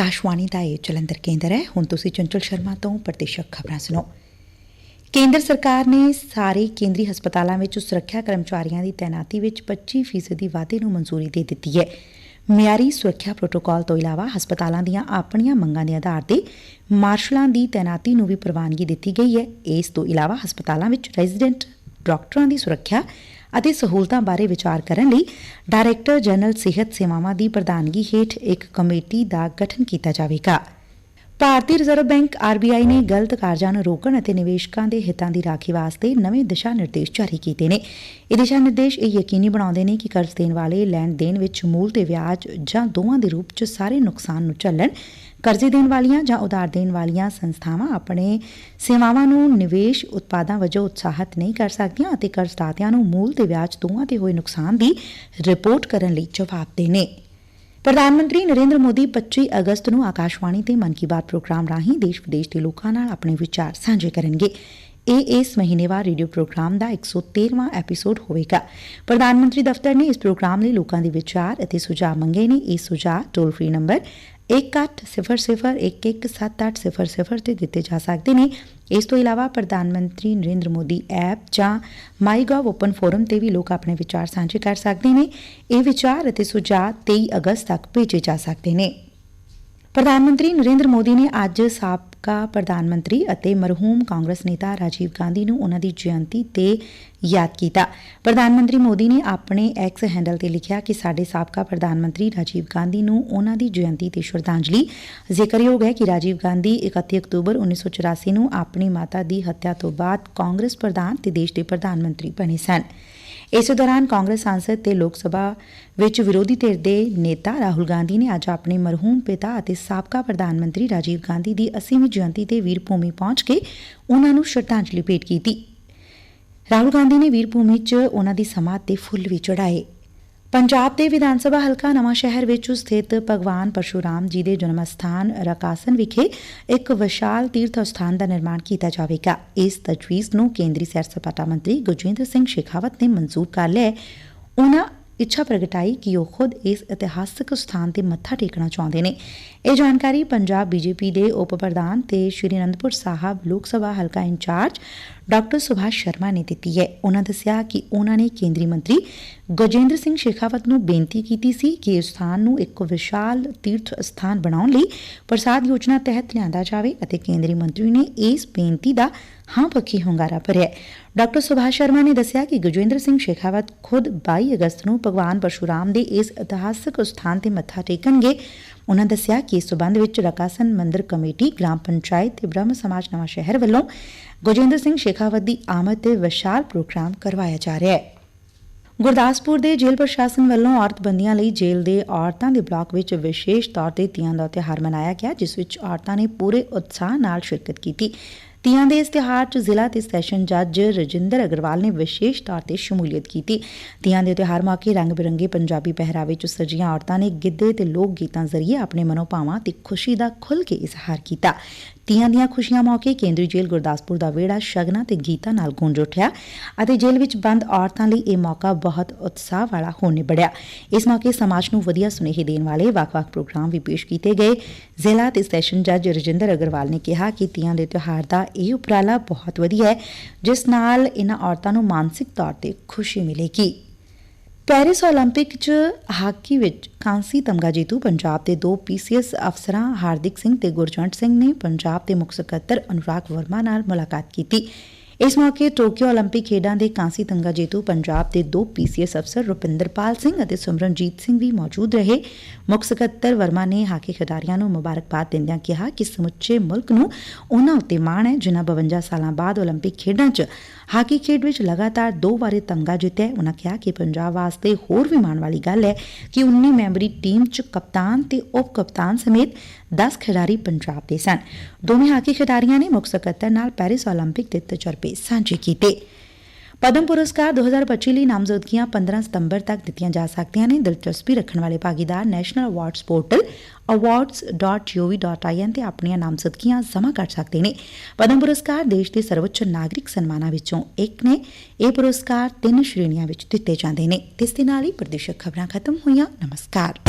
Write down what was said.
ਆਕਾਸ਼ਵਾਣੀ ਦਾ ਇਹ ਜਲੰਧਰ ਕੇਂਦਰ ਹੈ। ਹੁਣ ਤੁਸੀਂ ਚੰਚਲ ਸ਼ਰਮਾ ਤੋਂ ਪ੍ਰਤੀਸ਼ਕ ਖਬਰਾਂ ਸੁਣੋ। ਕੇਂਦਰ ਸਰਕਾਰ ਨੇ ਸਾਰੇ ਕੇਂਦਰੀ ਹਸਪਤਾਲਾਂ ਵਿੱਚ ਸੁਰੱਖਿਆ ਕਰਮਚਾਰੀਆਂ ਦੀ ਤੈਨਾਤੀ ਵਿੱਚ 25% ਦੀ ਵਾਧੇ ਨੂੰ ਮਨਜ਼ੂਰੀ ਦੇ ਦਿੱਤੀ ਹੈ। ਮਿਆਰੀ ਸੁਰੱਖਿਆ ਪ੍ਰੋਟੋਕਾਲ ਤੋਂ ਇਲਾਵਾ ਹਸਪਤਾਲਾਂ ਦੀਆਂ ਆਪਣੀਆਂ ਮੰਗਾਂ ਦੇ ਆਧਾਰ ਤੇ ਮਾਰਸ਼ਲਾਂ ਦੀ ਤੈਨਾਤੀ ਨੂੰ ਵੀ ਪ੍ਰਵਾਨਗੀ ਦਿੱਤੀ ਗਈ ਹੈ। ਇਸ ਤੋਂ ਇਲਾਵਾ ਹਸਪਤਾਲਾਂ ਵਿੱਚ ਰੈਜ਼ੀਡੈਂਟ ਡਾਕਟਰਾਂ ਦੀ ਸੁਰੱਖਿਆ ਅਤੇ ਸਹੂਲਤਾਂ ਬਾਰੇ ਵਿਚਾਰ ਕਰਨ ਲਈ ਡਾਇਰੈਕਟਰ ਜਨਰਲ ਸਿਹਤ ਸੇਵਾਵਾਂ ਦੀ ਪ੍ਰਧਾਨਗੀ ਹੇਠ ਇੱਕ ਕਮੇਟੀ ਦਾ ਗਠਨ ਕੀਤਾ ਜਾਵੇਗਾ। ਭਾਰਤੀ ਰਿਜ਼ਰਵ ਬੈਂਕ ਆਰਬੀਆਈ ਨੇ ਗਲਤ ਕਾਰਜਾਂ ਨੂੰ ਰੋਕਣ ਅਤੇ ਨਿਵੇਸ਼ਕਾਂ ਦੇ ਹਿੱਤਾਂ ਦੀ ਰਾਖੀ ਵਾਸਤੇ ਨਵੇਂ ਦਿਸ਼ਾ ਨਿਰਦੇਸ਼ ਜਾਰੀ ਕੀਤੇ ਨੇ। ਇਹ ਦਿਸ਼ਾ ਨਿਰਦੇਸ਼ ਇਹ ਯਕੀਨੀ ਬਣਾਉਂਦੇ ਨੇ ਕਿ ਕਰਜ਼ ਦੇਣ ਵਾਲੇ ਲੈਣ ਦੇਣ ਵਿੱਚ ਮੂਲ ਤੇ ਵਿਆਜ ਜਾਂ ਦੋਵਾਂ ਦੇ ਰੂਪ 'ਚ ਸਾਰੇ ਨੁਕਸਾਨ ਨੂੰ ਝੱਲਣ ਕਰਜ਼ੇ ਦੇਣ ਵਾਲੀਆਂ ਜਾਂ ਉਧਾਰ ਦੇਣ ਵਾਲੀਆਂ ਸੰਸਥਾਵਾਂ ਆਪਣੇ ਸੇਵਾਵਾਂ ਨੂੰ ਨਿਵੇਸ਼ ਉਤਪਾਦਾਂ ਵਜੋਂ ਉਤਸ਼ਾਹਿਤ ਨਹੀਂ ਕਰ ਸਕਦੀਆਂ ਅਤੇ ਕਰਜ਼ਦਾਤਿਆਂ ਨੂੰ ਮੂਲ ਤੇ ਵਿਆਜ ਦੋਵਾਂ ਤੇ ਹੋਏ ਨੁਕਸਾਨ ਦੀ ਰਿਪੋਰਟ ਕਰਨ ਲਈ ਜਵਾਬਦੇਹ ਨੇ ਪ੍ਰਧਾਨ ਮੰਤਰੀ ਨਰੇਂਦਰ ਮੋਦੀ 25 ਅਗਸਤ ਨੂੰ ਆਕਾਸ਼ਵਾਣੀ ਤੇ ਮਨ ਕੀ ਬਾਤ ਪ੍ਰੋਗਰਾਮ ਰਾਹੀਂ ਦੇਸ਼ ਵਿਦੇਸ਼ ਦੇ ਲੋਕਾਂ ਨਾਲ ਆਪਣੇ ਵਿਚਾਰ ਸਾਂਝੇ ਕਰਨਗੇ। ਇਹ ਇਸ ਮਹੀਨੇਵਾਰ ਰੇਡੀਓ ਪ੍ਰੋਗਰਾਮ ਦਾ 113ਵਾਂ ਐਪੀਸੋਡ ਹੋਵੇਗਾ। ਪ੍ਰਧਾਨ ਮੰਤਰੀ ਦਫ਼ਤਰ ਨੇ ਇਸ ਪ੍ਰੋਗਰਾਮ ਲਈ ਲੋਕਾਂ ਦੇ ਵਿਚਾਰ ਅਤੇ ਸੁਝਾਅ ਮੰਗੇ ਨੇ। ਇਹ ਸੁਝਾਅ ਟੋਲ ਫ੍ਰੀ ਨੰਬਰ 1800117800 ਤੇ ਦਿੱਤੇ ਜਾ ਸਕਦੇ ਨੇ। ਇਸ ਤੋਂ ਇਲਾਵਾ ਪ੍ਰਧਾਨ ਮੰਤਰੀ ਨਰਿੰਦਰ ਮੋਦੀ ਐਪ ਜਾਂ ਮਾਈਗੋਵ ਓਪਨ ਫੋਰਮ ਤੇ ਵੀ ਲੋਕ ਆਪਣੇ ਵਿਚਾਰ ਸਾਂਝੇ ਕਰ ਸਕਦੇ ਨੇ। ਇਹ ਵਿਚਾਰ ਅਤੇ ਸੁਝਾਅ 23 ਅਗਸਤ ਤੱਕ ਭੇਜੇ ਜਾ ਸਕਦੇ ਨੇ। ਪ੍ਰਧਾਨ ਮੰਤਰੀ ਨਰਿੰਦਰ ਮੋਦੀ ਨੇ ਅੱਜ ਸਾਬਕਾ ਪ੍ਰਧਾਨ ਮੰਤਰੀ ਅਤੇ ਮਰਹੂਮ ਕਾਂਗਰਸ ਨੇਤਾ ਰਾਜੀਵ ਗਾਂਧੀ ਨੂੰ ਉਨ੍ਹਾਂ ਦੀ ਜਯੰਤੀ ਤੇ ਯਾਦ ਕੀਤਾ। ਪ੍ਰਧਾਨ ਮੰਤਰੀ ਮੋਦੀ ਨੇ ਆਪਣੇ ਐਕਸ ਹੈਂਡਲ ਤੇ ਲਿਖਿਆ ਕਿ ਸਾਡੇ ਸਾਬਕਾ ਪ੍ਰਧਾਨ ਮੰਤਰੀ ਰਾਜੀਵ ਗਾਂਧੀ ਨੂੰ ਉਨ੍ਹਾਂ ਦੀ ਜਯੰਤੀ ਤੇ ਸ਼ਰਧਾਂਜਲੀ। ਜ਼ਿਕਰਯੋਗ ਹੈ ਕਿ ਰਾਜੀਵ ਗਾਂਧੀ 31 ਅਕਤੂਬਰ 1984 ਨੂੰ ਆਪਣੀ ਮਾਤਾ ਦੀ ਹੱਤਿਆ ਤੋਂ ਬਾਅਦ ਕਾਂਗਰਸ ਪ੍ਰਧਾਨ ਤੇ ਦੇਸ਼ ਦੇ ਪ੍ਰਧਾਨ ਮੰਤਰੀ ਬਣੇ ਸਨ। ਇਸੇ ਦੌਰਾਨ ਕਾਂਗਰਸ ਸਾਂਸਦ ਤੇ ਲੋਕ ਸਭਾ ਵਿਚ ਵਿਰੋਧੀ ਧਿਰ ਦੇ ਨੇਤਾ ਰਾਹੁਲ ਗਾਂਧੀ ਨੇ ਅੱਜ ਆਪਣੇ ਮਰਹੁਮ ਪਿਤਾ ਅਤੇ ਸਾਬਕਾ ਪ੍ਰਧਾਨ ਮੰਤਰੀ ਰਾਜੀਵ ਗਾਂਧੀ ਦੀ 80ਵੀਂ ਜਯੰਤੀ ਤੇ ਵੀਰ ਭੂਮੀ ਪਹੁੰਚ ਕੇ ਉਨ੍ਹਾਂ ਨੂੰ ਸ਼ਰਧਾਂਜਲੀ ਭੇਟ ਕੀਤੀ। ਰਾਹੁਲ ਗਾਂਧੀ ਨੇ ਵੀਰ ਭੂਮੀ 'ਚ ਉਨ੍ਹਾਂ ਦੀ ਸਮਾਧ ਤੇ ਫੁੱਲ ਵੀ ਚੜਾਏ ਪੰਜਾਬ ਦੇ ਵਿਧਾਨ ਸਭਾ ਹਲਕਾ ਨਵਾਂ ਸ਼ਹਿਰ ਵਿੱਚ ਸਥਿਤ ਭਗਵਾਨ ਪਰਸ਼ੂਰਾਮ ਜੀ ਦੇ ਜਨਮ ਸਥਾਨ ਰਕਾਸਨ ਵਿਖੇ ਇੱਕ ਵਿਸ਼ਾਲ ਤੀਰਥ ਸਥਾਨ ਦਾ ਨਿਰਮਾਣ ਕੀਤਾ ਜਾਵੇਗਾ। ਇਸ ਤਜਵੀਜ਼ ਨੂੰ ਕੇਂਦਰੀ ਸੈਰ ਸਪਾਟਾ ਮੰਤਰੀ ਗੁਰਜਿੰਦਰ ਸਿੰਘ ਸ਼ੇਖਾਵਤ ਨੇ ਮਨਜ਼ੂਰ ਕਰ ਲਿਆ ਹੈ। ਉਨ੍ਹਾਂ ਇੱਛਾ ਪ੍ਰਗਟਾਈ ਕਿ ਉਹ ਖੁਦ ਇਸ ਇਤਿਹਾਸਕ ਸਥਾਨ ਤੇ ਮੱਥਾ ਟੇਕਣਾ ਚਾਹੁੰਦੇ ਨੇ। ਇਹ ਜਾਣਕਾਰੀ ਪੰਜਾਬ ਬੀਜੇਪੀ ਦੇ ਉਪ ਪ੍ਰਧਾਨ ਤੇ ਸ਼੍ਰੀ ਅਨੰਦਪੁਰ ਸਾਹਿਬ ਲੋਕ ਸਭਾ ਹਲਕਾ ਇੰਚਾਰਜ ਡਾਕਟਰ ਸੁਭਾਸ਼ ਸ਼ਰਮਾ ਨੇ ਦਿੱਤੀ ਹੈ। ਉਹਨਾਂ ਦੱਸਿਆ ਕਿ ਉਹਨਾਂ ਨੇ ਕੇਂਦਰੀ ਮੰਤਰੀ ਗਜੇਂਦਰ ਸਿੰਘ ਸ਼ੇਖਾਵਤ ਨੂੰ ਬੇਨਤੀ ਕੀਤੀ ਸੀ ਕਿ ਇਸ ਸਥਾਨ ਨੂੰ ਇੱਕ ਵਿਸ਼ਾਲ ਤੀਰਥ ਸਥਾਨ ਬਣਾਉਣ ਲਈ ਪ੍ਰਸਾਦ ਯੋਜਨਾ ਤਹਿਤ ਲਿਆਂਦਾ ਜਾਵੇ ਅਤੇ ਕੇਂਦਰੀ ਮੰਤਰੀ ਨੇ ਇਸ ਬੇਨਤੀ ਦਾ ਹਾਂ, ਪੱਖੀ ਹੁੰਗਾਰਾ ਭਰਿਆ ਡਾਕਟਰ ਸੁਭਾਸ਼ ਸ਼ਰਮਾ ਨੇ ਦੱਸਿਆ ਕਿ ਗਜੇਂਦਰ ਸਿੰਘ ਸ਼ੇਖਾਵਤ ਖੁਦ 22 ਅਗਸਤ ਨੂੰ ਭਗਵਾਨ ਪਰਸ਼ੂਰਾਮ ਦੇ ਇਸ ਇਤਿਹਾਸਕ ਸਥਾਨ ਤੇ ਮੱਥਾ ਟੇਕਣਗੇ। ਉਨ੍ਹਾਂ ਦੱਸਿਆ ਕਿ ਇਸ ਸਬੰਧ ਵਿੱਚ ਰਕਾਸਨ ਮੰਦਿਰ ਕਮੇਟੀ, ਗ੍ਰਾਮ ਪੰਚਾਇਤ ਤੇ ਬ੍ਰਹਮ ਸਮਾਜ ਨਵਾਂ ਸ਼ਹਿਰ ਵੱਲੋਂ ਗਜੇਂਦਰ ਸਿੰਘ ਸ਼ੇਖਾਵਤ ਦੀ ਆਮਦ ਤੇ ਵਿਸ਼ਾਲ ਪ੍ਰੋਗਰਾਮ ਕਰਵਾਇਆ ਜਾ ਰਿਹਾ ਹੈ। ਗੁਰਦਾਸਪੁਰ ਦੇ ਜੇਲ੍ਹ ਪ੍ਰਸ਼ਾਸਨ ਵੱਲੋਂ ਔਰਤ ਬੰਦੀਆਂ ਲਈ ਜੇਲ੍ਹ ਦੇ ਔਰਤਾਂ ਦੇ ਬਲਾਕ ਵਿੱਚ ਵਿਸ਼ੇਸ਼ ਤੌਰ ਤੇ ਤੀਆਂ ਦਾ ਤਿਉਹਾਰ ਮਨਾਇਆ ਗਿਆ, ਜਿਸ ਵਿੱਚ ਔਰਤਾਂ ਨੇ ਪੂਰੇ ਉਤਸ਼ਾਹ ਨਾਲ ਸ਼ਿਰਕਤ ਕੀਤੀ। ਤੀਆਂ ਦੇ ਇਸ ਤਿਉਹਾਰ 'ਚ ਜ਼ਿਲ੍ਹਾ ਤੇ ਸੈਸ਼ਨ ਜੱਜ ਰਜਿੰਦਰ ਅਗਰਵਾਲ ਨੇ ਵਿਸ਼ੇਸ਼ ਤੌਰ ਤੇ ਸ਼ਮੂਲੀਅਤ ਕੀਤੀ। ਤੀਆਂ ਦੇ ਤਿਉਹਾਰ ਮੌਕੇ ਰੰਗ ਬਿਰੰਗੇ ਪੰਜਾਬੀ ਪਹਿਰਾਵੇ 'ਚ ਸਜੀਆਂ ਔਰਤਾਂ ਨੇ ਗਿੱਧੇ ਤੇ ਲੋਕ ਗੀਤਾਂ ਜ਼ਰੀਏ ਆਪਣੇ ਮਨੋਭਾਵਾਂ ਤੇ ਖੁਸ਼ੀ ਦਾ ਖੁੱਲ੍ਹ ਕੇ ਇਜ਼ਹਾਰ ਕੀਤਾ। ਤੀਆਂ ਦੀਆਂ ਖੁਸ਼ੀਆਂ ਮੌਕੇ ਕੇਂਦਰੀ ਜੇਲ੍ਹ ਗੁਰਦਾਸਪੁਰ ਦਾ ਵਿਹੜਾ ਸ਼ਗਨਾਂ ਤੇ ਗੀਤਾਂ ਨਾਲ ਗੂੰਜ ਉੱਠਿਆ ਅਤੇ ਜੇਲ੍ਹ ਵਿੱਚ ਬੰਦ ਔਰਤਾਂ ਲਈ ਇਹ ਮੌਕਾ ਬਹੁਤ ਉਤਸ਼ਾਹ ਵਾਲਾ ਹੋ ਨਿਬੜਿਆ ਇਸ ਮੌਕੇ ਸਮਾਜ ਨੂੰ ਵਧੀਆ ਸੁਨੇਹੇ ਦੇਣ ਵਾਲੇ ਵੱਖ-ਵੱਖ ਪ੍ਰੋਗਰਾਮ ਵੀ ਪੇਸ਼ ਕੀਤੇ ਗਏ। ਜ਼ਿਲ੍ਹਾ ਤੇ ਸੈਸ਼ਨ ਜੱਜ ਰਜਿੰਦਰ ਅਗਰਵਾਲ ਨੇ ਕਿਹਾ ਕਿ ਤੀਆਂ ਦੇ ਤਿਉਹਾਰ ਦਾ ਇਹ ਉਪਰਾਲਾ ਬਹੁਤ ਵਧੀਆ ਹੈ ਜਿਸ ਨਾਲ ਇਹਨਾਂ ਔਰਤਾਂ ਨੂੰ ਮਾਨਸਿਕ ਤੌਰ ਤੇ ਖੁਸ਼ੀ ਮਿਲੇਗੀ ਪੈਰਿਸ 올림픽 'ਚ ਹਾਕੀ ਵਿੱਚ ਕਾਂਸੀ ਤਮਗਾ ਜੇਤੂ ਪੰਜਾਬ ਦੇ ਦੋ ਪੀਸੀਐਸ ਅਫਸਰਾਂ ਹਾਰਦਿਕ ਸਿੰਘ ਤੇ ਗੁਰਜੰਟ ਸਿੰਘ ਨੇ ਪੰਜਾਬ ਦੇ ਮੁੱਖ ਸਕੱਤਰ ਅਨੁਰਾਗ ਵਰਮਾ ਨਾਲ ਮੁਲਾਕਾਤ ਕੀਤੀ ਇਸ ਮੌਕੇ ਟੋਕੀਓ 올림픽 ਖੇਡਾਂ ਦੇ ਕਾਂਸੀ ਤਮਗਾ ਜੇਤੂ ਪੰਜਾਬ ਦੇ ਦੋ ਪੀਸੀਐਸ ਅਫਸਰ ਰੁਪਿੰਦਰਪਾਲ ਸਿੰਘ ਅਤੇ ਸਿਮਰਨਜੀਤ ਸਿੰਘ ਵੀ ਮੌਜੂਦ ਰਹੇ ਮੁੱਖ ਸਕੱਤਰ ਵਰਮਾ ਨੇ ਹਾਕੀ ਖਿਡਾਰੀਆਂ ਨੂੰ ਮੁਬਾਰਕਬਾਦ ਦਿੰਦਿਆਂ ਕਿਹਾ ਕਿ ਸਮੁੱਚੇ ਮੁਲਕ ਨੂੰ ਉਹਨਾਂ ਉੱਤੇ ਮਾਣ ਹੈ ਜਿਨ੍ਹਾਂ 52 ਸਾਲਾਂ ਬਾਅਦ 올림픽 ਖੇਡਾਂ 'ਚ ਹਾਕੀ ਖੇਡ ਵਿੱਚ ਲਗਾਤਾਰ ਦੋ ਵਾਰੀ ਤਮਗਾ ਜਿੱਤਿਆ ਉਹਨਾਂ ਕਿਹਾ ਕਿ ਪੰਜਾਬ ਵਾਸਤੇ ਹੋਰ ਵੀ ਮਾਣ ਵਾਲੀ ਗੱਲ ਹੈ ਕਿ 19 ਮੈਂਬਰੀ ਟੀਮ 'ਚ ਕਪਤਾਨ ਤੇ ਉਪ ਕਪਤਾਨ ਸਮੇਤ 10 ਖਿਡਾਰੀ ਪੰਜਾਬ ਦੇ ਸਨ ਦੋਵੇਂ ਹਾਕੀ ਖਿਡਾਰੀਆਂ ਨੇ ਮੁੱਖ ਸਕੱਤਰ ਨਾਲ ਪੈਰਿਸ 올림픽 ਦੇ ਤਜਰਬੇ ਸਾਂਝੇ ਕੀਤੇ ਪਦਮ ਪੁਰਸਕਾਰ 2025 ਲਈ ਨਾਮਜ਼ਦਗੀਆਂ 15 ਸਤੰਬਰ ਤੱਕ ਦਿੱਤੀਆਂ ਜਾ ਸਕਦੀਆਂ ਨੇ। ਦਿਲਚਸਪੀ ਰੱਖਣ ਵਾਲੇ ਭਾਗੀਦਾਰ ਨੈਸ਼ਨਲ ਅਵਾਰਡਸ ਪੋਰਟਲ awards.gov.in ਤੇ ਆਪਣੀਆਂ ਨਾਮਜ਼ਦਗੀਆਂ ਜਮ੍ਹਾਂ ਕਰ ਸਕਦੇ ਨੇ। ਪਦਮ ਪੁਰਸਕਾਰ ਦੇਸ਼ ਦੇ ਸਰਵੋੱਚ ਨਾਗਰਿਕ ਸਨਮਾਨਾਂ ਵਿੱਚੋਂ ਇੱਕ ਨੇ। ਇਹ ਪੁਰਸਕਾਰ ਤਿੰਨ ਸ਼੍ਰੇਣੀਆਂ ਵਿੱਚ ਦਿੱਤੇ ਜਾਂਦੇ ਨੇ। ਇਸ ਦੇ ਨਾਲ ਹੀ ਪ੍ਰਦੇਸ਼ਕ ਖਬਰਾਂ ਖਤਮ ਹੋਈਆਂ। ਨਮਸਕਾਰ।